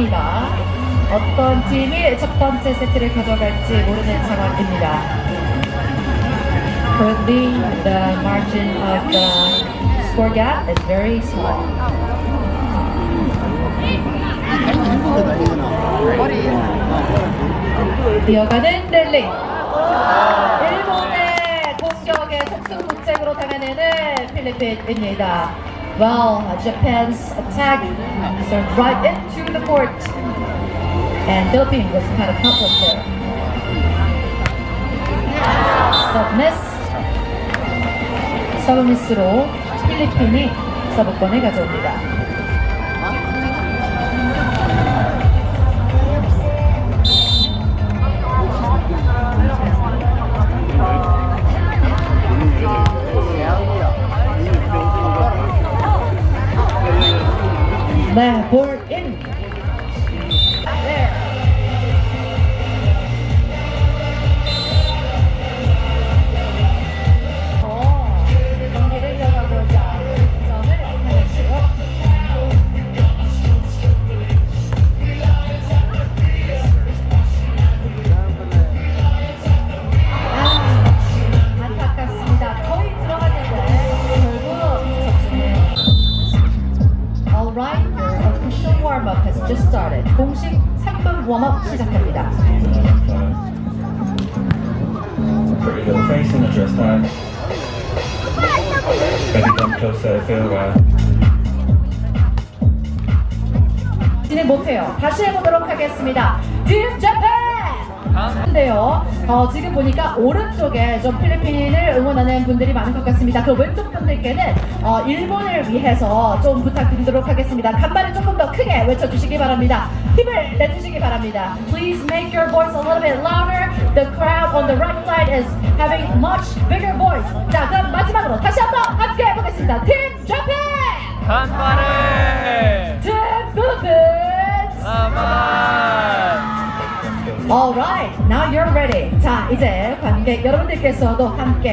합니다. 어떤 팀이 첫 번째 세트를 가져갈지 모르는 상황입니다. Currently, the margin of the score gap is very small. 이어가는 랠리. 일본의 공격에 속수무책으로 당하는 필리핀입니다. Well, Japan's attack served right into the court. And Philippines was kind of helpless there. 서브 미스. 서브 미스로 필리핀이 서브권을 가져옵니다. Now pour it in. Just started. 공식 3분 웜업 시작합니다. Pretty little face in the dress tag. Maybe come closer, feel uh, 진행 못해요. 다시 해보도록 하겠습니다. 팀 재팬! 근데요, 어, 지금 보니까 오른쪽에 좀 필리핀을 응원하는 분들이 많은 것 같습니다. 그 왼쪽 분들께는 어, 일본을 위해서 좀 부탁드리도록 하겠습니다. 간만에 조금 더 크게 외쳐주시기 바랍니다. 힘을 내주시기 바랍니다. Please make your voice a little bit louder. The crowd on the right side is having much bigger voice. 자, 그럼 마지막으로 다시 한번 함께 해보겠습니다. 팀 재팬! 간발 Alright, now you're ready. 자, 이제 관객 여러분들께서도 함께